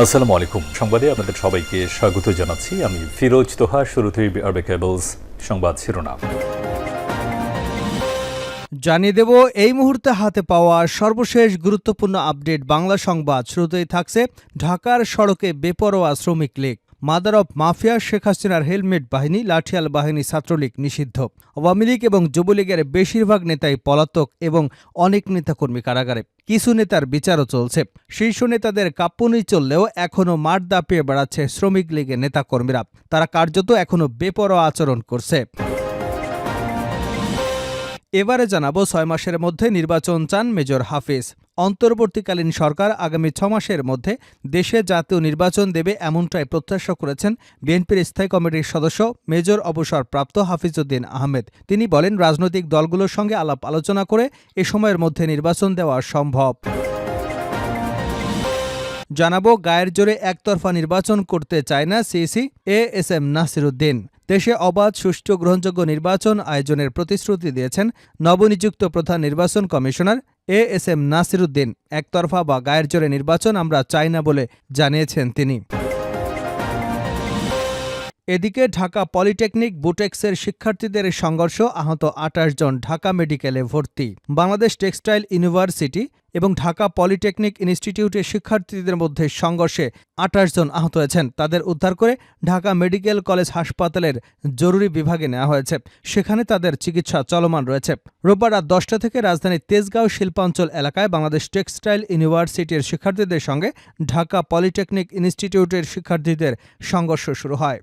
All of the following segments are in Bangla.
আসসালামু আলাইকুম। সংবাদে আপনাদের সবাইকে স্বাগত জানাচ্ছি। আমি ফিরোজ তোহা, শুরুতেই আরবে কেবলস সংবাদ শিরোনাম। জানিয়ে দেব, এই মুহূর্তে হাতে পাওয়া সর্বশেষ গুরুত্বপূর্ণ আপডেট বাংলা সংবাদ। শুরুতেই থাকছে ঢাকার সড়কে বেপরোয়া শ্রমিক league. Mother of mafia, Sheikh হাসিনার হেলমেট বাহিনী, লাঠিয়াল বাহিনী ছাত্রলীগ নিষিদ্ধ। আওয়ামী লীগ এবং যুবলীগের বেশিরভাগ নেতাই পলাতক এবং অনেক নেতাকর্মী কারাগারে। কিছু নেতার বিচারও চলছে। শীর্ষ নেতাদের কাঁপুনি চললেও এখনও মাঠ দাপিয়ে বেড়াচ্ছে শ্রমিক লীগের নেতাকর্মীরা। তারা কার্যত এখনও বেপরোয়া আচরণ করছে। এবারে জানাব ছয় মাসের মধ্যে নির্বাচন চান মেজর হাফিজ। অন্তর্বর্তীকালীন সরকার আগামী ছ মাসের মধ্যে দেশে জাতীয় নির্বাচন দেবে এমনটাই প্রত্যাশা করেছেন বিএনপির স্থায়ী কমিটির সদস্য মেজর অবসরপ্রাপ্ত হাফিজউদ্দিন আহমেদ। তিনি বলেন, রাজনৈতিক দলগুলোর সঙ্গে আলাপ আলোচনা করে এ সময়ের মধ্যে নির্বাচন দেওয়া সম্ভব। জানাব, গায়ের জোরে একতরফা নির্বাচন করতে চায় না CEC A S M Nasiruddin. দেশে অবাধ সুষ্ঠু গ্রহণযোগ্য নির্বাচন আয়োজনের প্রতিশ্রুতি দিয়েছেন নবনিযুক্ত প্রধান নির্বাচন commissioner A S M Nasiruddin, একতরফা বা গায়ের জোরে নির্বাচন আমরা চাই না বলে জানিয়েছেন তিনি। এদিকে ঢাকা পলিটেকনিক বুটেক্সের শিক্ষার্থীদের সংঘর্ষ, আহত আঠাশ জন ঢাকা মেডিকেলে ভর্তি। বাংলাদেশ টেক্সটাইল ইউনিভার্সিটি এবং ঢাকা পলিটেকনিক ইনস্টিটিউটের শিক্ষার্থীদের মধ্যে সংঘর্ষে আঠাশ জন আহত হয়েছেন। তাদের উদ্ধার করে ঢাকা মেডিকেল কলেজ হাসপাতালের জরুরি বিভাগে নেওয়া হয়েছে। সেখানে তাদের চিকিৎসা চলমান রয়েছে। রোববার রাত দশটা থেকে রাজধানীর তেজগাঁও শিল্পাঞ্চল এলাকায় বাংলাদেশ টেক্সটাইল ইউনিভার্সিটির শিক্ষার্থীদের সঙ্গে ঢাকা পলিটেকনিক ইনস্টিটিউটের শিক্ষার্থীদের সংঘর্ষ শুরু হয়।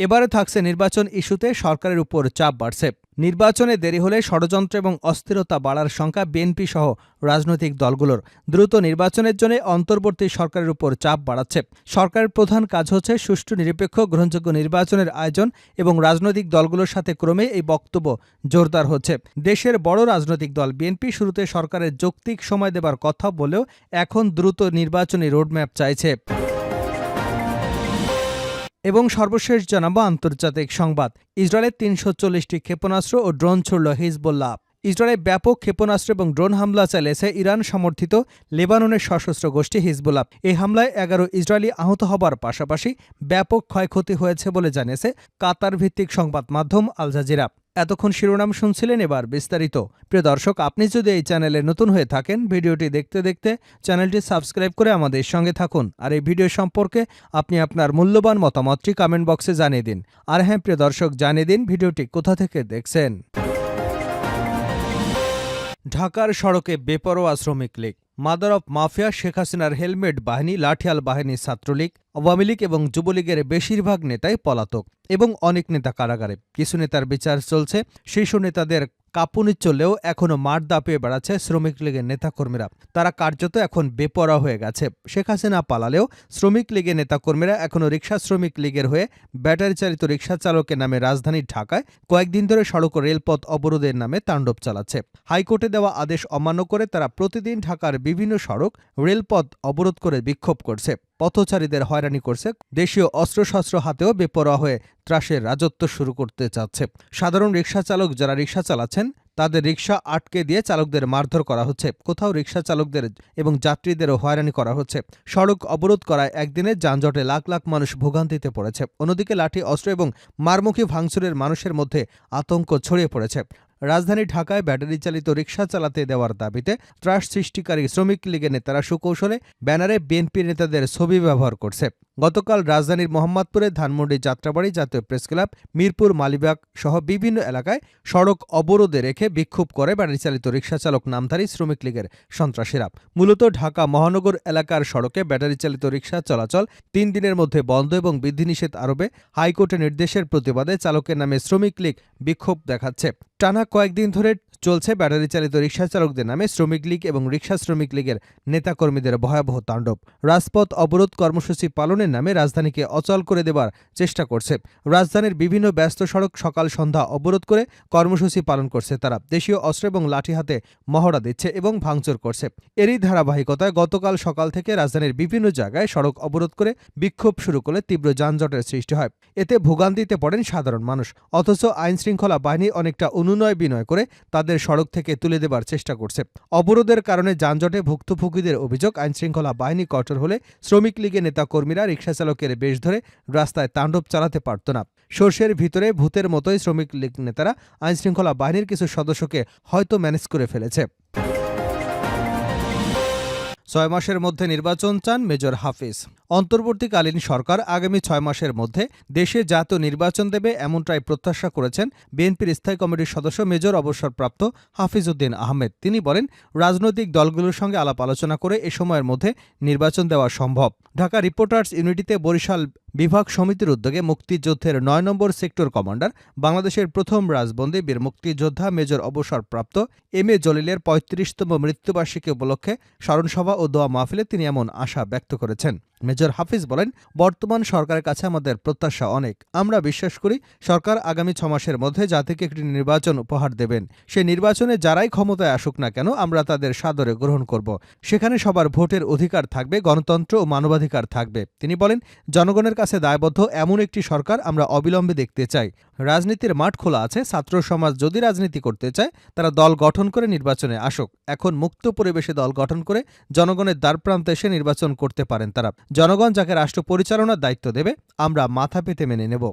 এবারে থাকছে নির্বাচন ইস্যুতে সরকারের উপর চাপ বাড়ছে। নির্বাচনে দেরি হলে ষড়যন্ত্র এবং অস্থিরতা বাড়ার সংখ্যা বিএনপি সহ রাজনৈতিক দলগুলোর। দ্রুত নির্বাচনের জন্য অন্তর্বর্তী সরকারের উপর চাপ বাড়াচ্ছে। সরকারের প্রধান কাজ হচ্ছে সুষ্ঠু, নিরপেক্ষ, গ্রহণযোগ্য নির্বাচনের আয়োজন এবং রাজনৈতিক দলগুলোর সাথে ক্রমে এই বক্তব্য জোরদার হচ্ছে। দেশের বড় রাজনৈতিক দল বিএনপি শুরুতে সরকারের যৌক্তিক সময় দেবার কথা বলেও এখন দ্রুত নির্বাচনী রোডম্যাপ চাইছে। এবং সর্বশেষ জানাব আন্তর্জাতিক সংবাদ। ইসরায়েলের তিনশো চল্লিশটি ক্ষেপণাস্ত্র ও ড্রোন ছুড়ল হিজবুল্লাহ। ইসরায়েলে ব্যাপক ক্ষেপণাস্ত্র এবং ড্রোন হামলা চালিয়েছে ইরান সমর্থিত লেবাননের সশস্ত্র গোষ্ঠী হিজবুল্লাহ। এই হামলায় এগারো ইসরায়েলি আহত হবার পাশাপাশি ব্যাপক ক্ষয়ক্ষতি হয়েছে বলে জানিয়েছে কাতার ভিত্তিক সংবাদ মাধ্যম আল জাজিরা। এতক্ষণ শিরোনাম শুনছিলেন এবার বিস্তারিত। প্রিয় দর্শক, আপনি যদি এই চ্যানেলে নতুন হয়ে থাকেন, ভিডিওটি দেখতে দেখতে চ্যানেলটি সাবস্ক্রাইব করে আমাদের সঙ্গে থাকুন। আর এই ভিডিও সম্পর্কে আপনি আপনার মূল্যবান মতামতটি কমেন্ট বক্সে জানিয়ে দিন। আর হ্যাঁ প্রিয় দর্শক, জানিয়ে দিন ভিডিওটি কোথা থেকে দেখছেন। ঢাকার সড়কে বেপরোয়া শ্রমিক league. Mother of mafia Sheikh হাসিনার হেলমেট বাহিনী, লাঠিয়াল বাহিনী ছাত্রলীগ, আওয়ামী লীগ এবং যুবলীগের বেশিরভাগ নেতাই পলাতক এবং অনেক নেতা কারাগারে। কিছু নেতার বিচার চলছে শীর্ষ নেতাদের কাঁপুনি চললেও এখনও মাঠ দাপিয়ে বেড়াচ্ছে শ্রমিক লীগের নেতাকর্মীরা। তারা কার্যত এখন বেপরা হয়ে গেছে। শেখ হাসিনা পালালেও শ্রমিক লীগের নেতাকর্মীরা এখনও রিক্সা শ্রমিক লীগের হয়ে ব্যাটারি চালিত রিক্সা চালকের নামে রাজধানীর ঢাকায় কয়েকদিন ধরে সড়ক ও রেলপথ অবরোধের নামে তাণ্ডব চালাচ্ছে। হাইকোর্টে দেওয়া আদেশ অমান্য করে তারা প্রতিদিন ঢাকার বিভিন্ন সড়ক, রেলপথ অবরোধ করে বিক্ষোভ করছে। পথচারীদের হয়রানি করছে দেশীয় অস্ত্রশস্ত্র হাতেও বেপরোয়া হয়ে ত্রাসের রাজত্ব শুরু করতে চাচ্ছে। সাধারণ রিক্সা চালক যারা রিক্সা চালাচ্ছেন, তাদের রিক্সা আটকে দিয়ে চালকদের মারধর করা হচ্ছে। কোথাও রিক্সা চালকদের এবং যাত্রীদেরও হয়রানি করা হচ্ছে। সড়ক অবরোধ করায় একদিনে যানজটে লাখ লাখ মানুষ ভোগান্তিতে পড়েছে। অন্যদিকে লাঠি, অস্ত্র এবং মারমুখী ভাঙচুরের মানুষের মধ্যে আতঙ্ক ছড়িয়ে পড়েছে। রাজধানী ঢাকায় ব্যাটারি চালিত রিকশা চালাতে দেওয়ার দাবিতে ত্রাস সৃষ্টিকারী শ্রমিক লীগের নেতারা সুকৌশলে ব্যানারে বিএনপি নেতাদের ছবি ব্যবহার করছে। গতকাল রাজধানীর মোহাম্মদপুরে ধানমন্ডি যাত্রাবাড়ি জাতীয় প্রেস ক্লাব, মিরপুর, মালিবাগ সহ বিভিন্ন এলাকায় সড়ক অবরোধে রেখে বিক্ষোভ করে ব্যাটারি চালিত রিক্সা চালক নামধারী শ্রমিক লীগের সন্ত্রাসীরা। মূলত ঢাকা মহানগর এলাকার সড়কে ব্যাটারি চালিত রিক্সা চলাচল তিন দিনের মধ্যে বন্ধ এবং বিধিনিষেধ আরোপে হাইকোর্টের নির্দেশের প্রতিবাদে চালকের নামে শ্রমিক লীগ বিক্ষোভ দেখাচ্ছে। টানা কয়েকদিন ধরে চলছে ব্যাটারি চালিত রিক্সা চালকদের নামে শ্রমিক লীগ এবং রিক্সা শ্রমিক লীগের নেতাকর্মীদের ভয়াবহ তাণ্ডব। রাজপথ অবরোধ কর্মসূচি পালনে নির্বাচনের নামে রাজধানীকে অচল করে দেবার চেষ্টা করছে। রাজধানীর বিভিন্ন ব্যস্ত সড়ক সকাল সন্ধ্যা অবরোধ করে কর্মসূচি পালন করছে তারা। দেশীয় অস্ত্র এবং লাঠি হাতে মহড়া দিচ্ছে এবং ভাঙচুর করছে। এরই ধারাবাহিকতায় গতকাল সকাল থেকে রাজধানীর বিভিন্ন জায়গায় সড়ক অবরোধ করে বিক্ষোভ শুরু করলে তীব্র যানজটের সৃষ্টি হয়। এতে ভোগান্তিতে পড়েন সাধারণ মানুষ। অথচ আইন শৃঙ্খলা বাহিনী অনেকটা অনুনয় বিনয় করে তাদের সড়ক থেকে তুলে দেবার চেষ্টা করছে। অবরোধের কারণে যানজটে ভুক্তভোগীদের অভিযোগ আইন শৃঙ্খলা বাহিনী কঠোর হলে শ্রমিক লীগের নেতাকর্মীরা রিকশাচালকের বেশ ধরে রাস্তায় তাণ্ডব চালাতে পারত না। সর্ষের ভিতরে ভূতের মতোই শ্রমিক লীগ নেতারা আইনশৃঙ্খলা বাহিনীর কিছু সদস্যকে হয়তো ম্যানেজ করে ফেলেছে। ছয় মাসের মধ্যে নির্বাচন চান মেজর হাফিজ। অন্তর্বর্তীকালীন সরকার আগামী ছয় মাসের মধ্যে দেশে জাতীয় নির্বাচন দেবে এমনটাই প্রত্যাশা করেছেন বিএনপির স্থায়ী কমিটির সদস্য মেজর অবসরপ্রাপ্ত হাফিজ উদ্দিন আহমেদ। তিনি বলেন, রাজনৈতিক দলগুলোর সঙ্গে আলাপ আলোচনা করে এ সময়ের মধ্যে নির্বাচন দেওয়া সম্ভব। ঢাকা রিপোর্টার্স ইউনিটিতে বরিশাল বিভাগ সমিতির উদ্যোগে মুক্তিযুদ্ধের নয় নম্বর সেক্টর কমান্ডার, বাংলাদেশের প্রথম রাজবন্দী বীর মুক্তিযোদ্ধা মেজর অবসরপ্রাপ্ত এম এ জলিলের পঁয়ত্রিশতম মৃত্যুবার্ষিকী উপলক্ষে স্মরণসভা ও দোয়া মাহফিলে তিনি এমন আশা ব্যক্ত করেছেন। মেজর হাফিজ বলেন, বর্তমান সরকারের কাছে আমাদের প্রত্যাশা অনেক। আমরা বিশ্বাস করি, সরকার আগামী ছমাসের মধ্যে জাতিকে একটি নির্বাচন উপহার দেবেন। সেই নির্বাচনে যারাই ক্ষমতায় আসুক না কেন, আমরা তাদের সাদরে গ্রহণ করব। সেখানে সবার ভোটের অধিকার থাকবে, গণতন্ত্র ও মানবাধিকার থাকবে। তিনি বলেন, জনগণের কাছে দায়বদ্ধ এমন একটি সরকার আমরা অবিলম্বে দেখতে চাই। রাজনীতির মাঠ খোলা আছে, ছাত্র সমাজ যদি রাজনীতি করতে চায়, তারা দল গঠন করে নির্বাচনে আসুক। এখন মুক্ত পরিবেশে দল গঠন করে জনগণের দ্বারপ্রান্তে এসে নির্বাচন করতে পারেন তারা। জনগণ যাকে রাষ্ট্র পরিচালনার দায়িত্ব দেবে, আমরা মাথা পেতে মেনে নেব।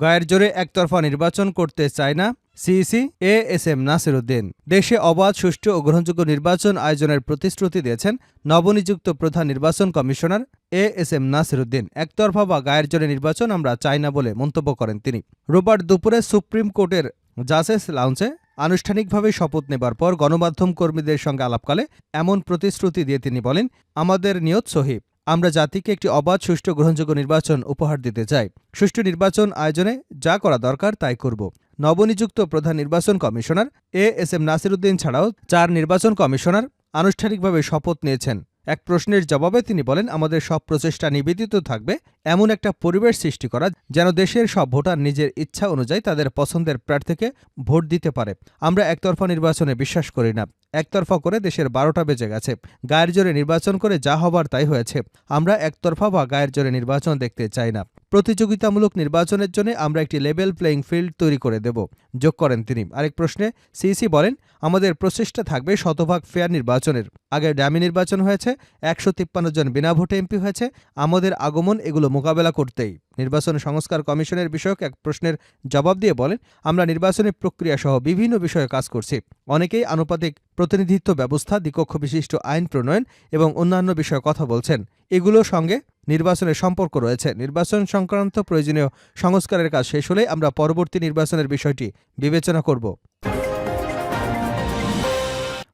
গায়ের জোরে একতরফা নির্বাচন করতে চায় না CEC A S M Nasiruddin. দেশে অবাধ, সুষ্ঠু ও গ্রহণযোগ্য নির্বাচন আয়োজনের প্রতিশ্রুতি দিয়েছেন নবনিযুক্ত প্রধান নির্বাচন commissioner A S M Nasiruddin. একতরফা বা গায়ের জোরে নির্বাচন আমরা চাই না বলে মন্তব্য করেন তিনি। রোববার দুপুরে সুপ্রিম কোর্টের জাসেস লাউঞ্জে আনুষ্ঠানিকভাবে শপথ নেবার পর গণমাধ্যম কর্মীদের সঙ্গে আলাপকালে এমন প্রতিশ্রুতি দিয়ে তিনি বলেন, আমাদের নিয়ত সহিব আমরা জাতিকে একটি অবাধ, সুষ্ঠু, গ্রহণযোগ্য নির্বাচন উপহার দিতে চাই। সুষ্ঠু নির্বাচন আয়োজনে যা করা দরকার তাই করব। নবনিযুক্ত প্রধান নির্বাচন commissioner A S M Nasiruddin ছাড়াও চার নির্বাচন কমিশনার আনুষ্ঠানিকভাবে শপথ নিয়েছেন। এক প্রশ্নের জবাবে তিনি বলেন, আমাদের সব প্রচেষ্টা নিবেদিত থাকবে। এমন একটা পরিবেশ সৃষ্টি করা যেন দেশের সব ভোটার নিজের ইচ্ছা অনুযায়ী তাদের পছন্দের প্রার্থীকে ভোট দিতে পারে। আমরা একতরফা নির্বাচনে বিশ্বাস করি না। একতরফা করে দেশের বারোটা বেজে গেছে। গায়ের জোরে নির্বাচন করে যা হবার তাই হয়েছে। আমরা একতরফা বা গায়ের জোরে নির্বাচন দেখতে চাই না। প্রতিযোগিতামূলক নির্বাচনের জন্য আমরা একটি লেভেল প্লেয়িং ফিল্ড তৈরি করে দেব। যোগ করেন তিনি। আরেক প্রশ্নে, সিইসি বলেন আমাদের প্রচেষ্টা থাকবে শতভাগ ফেয়ার নির্বাচনের। আগে ডামি নির্বাচন হয়েছে, একশো তিপ্পান্ন জন বিনা ভোটে এমপি হয়েছে, আমাদের আগমন এগুলো মোকাবেলা করতেই। নির্বাচন সংস্কার কমিশনের বিষয়ক এক প্রশ্নের জবাব দিয়ে বলেন, আমরা নির্বাচনী প্রক্রিয়া সহ বিভিন্ন বিষয়ে কাজ করছি। অনেকেই আনুপাতিক প্রতিনিধিত্ব ব্যবস্থা, দ্বিকক্ষ বিশিষ্ট আইন প্রণয়ন এবং অন্যান্য বিষয়ে কথা বলছেন। এগুলোর সঙ্গে নির্বাচনের সম্পর্ক রয়েছে। নির্বাচন সংক্রান্ত প্রয়োজনীয় সংস্কারের কাজ শেষ হলে আমরা পরবর্তী নির্বাচনের বিষয়টি বিবেচনা করব।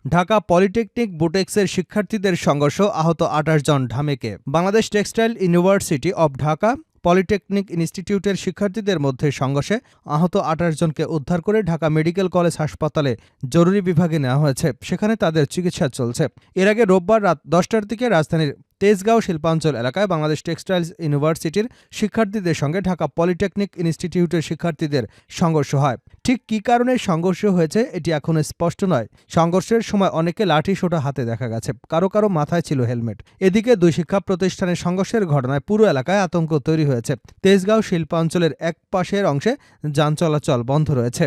ঢাকা পলিটেকনিক বুটেক্সের শিক্ষার্থীদের সংঘর্ষ আহত আঠাশ জন ঢামেকে। Bangladesh textile university of Dhaka polytechnic ইনস্টিটিউটের শিক্ষার্থীদের মধ্যে সংঘর্ষে আহত আঠাশ জনকে উদ্ধার করে ঢাকা মেডিকেল কলেজ হাসপাতালে জরুরি বিভাগে নেওয়া হয়েছে। সেখানে তাদের চিকিৎসা চলছে। এর আগে রোববার রাত দশটার দিকে রাজধানীর তেজগাঁও শিল্পাঞ্চল এলাকায় বাংলাদেশ টেক্সটাইলস ইউনিভার্সিটির শিক্ষার্থীদের সঙ্গে ঢাকা পলিটেকনিক ইনস্টিটিউটের শিক্ষার্থীদের সংঘর্ষ হয়। ঠিক কী কারণে সংঘর্ষ হয়েছে এটি এখনও স্পষ্ট নয়। সংঘর্ষের সময় অনেকে লাঠি সোটা হাতে দেখা গেছে। কারও কারও মাথায় ছিল হেলমেট। এদিকে দুই শিক্ষা প্রতিষ্ঠানের সংঘর্ষের ঘটনায় পুরো এলাকায় আতঙ্ক তৈরি হয়েছে। তেজগাঁও শিল্পাঞ্চলের এক পাশের অংশে যান চলাচল বন্ধ রয়েছে।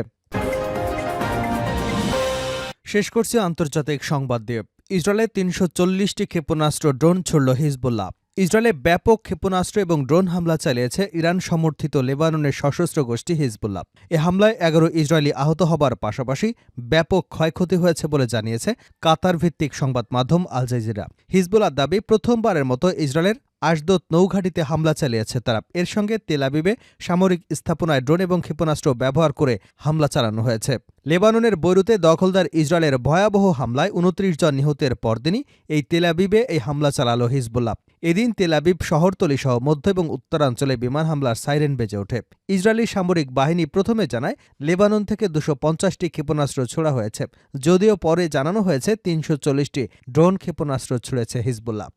শেষ করছি আন্তর্জাতিক সংবাদ দিয়ে। ইসরায়েলে তিনশো চল্লিশটি ক্ষেপণাস্ত্র, ড্রোন ছড়ল হিজবুল্লাহ। ইসরায়েলে ব্যাপক ক্ষেপণাস্ত্র এবং ড্রোন হামলা চালিয়েছে ইরান সমর্থিত লেবাননের সশস্ত্র গোষ্ঠী হিজবুল্লাহ। এ হামলায় এগারো ইসরায়েলি আহত হবার পাশাপাশি ব্যাপক ক্ষয়ক্ষতি হয়েছে বলে জানিয়েছে কাতার ভিত্তিক সংবাদ মাধ্যম আলজাইজিরা হিজবুল্লাহ দাবি, প্রথমবারের মতো ইসরায়েলের আশদোত নৌঘাটিতে হামলা চালিয়েছে তারা। এর সঙ্গে তেলাবিবে সামরিক স্থাপনায় ড্রোন এবং ক্ষেপণাস্ত্র ব্যবহার করে হামলা চালানো হয়েছে। লেবাননের বৈরুতে দখলদার ইসরায়েলের ভয়াবহ হামলায় উনত্রিশ জন নিহতের পরদিনই এই তেলাবিবে এই হামলা চালালো হিজবুল্লাহ। এদিন তেলাবিব শহরতলি সহ মধ্য এবং উত্তরাঞ্চলে বিমান হামলার সাইরেন বেজে ওঠে। ইসরায়েলি সামরিক বাহিনী প্রথমে জানায়, লেবানন থেকে দুশো পঞ্চাশটি ক্ষেপণাস্ত্র ছোড়া হয়েছে, যদিও পরে জানানো হয়েছে তিনশো চল্লিশটি ড্রোন ক্ষেপণাস্ত্র ছুড়েছে হিজবুল্লাহ।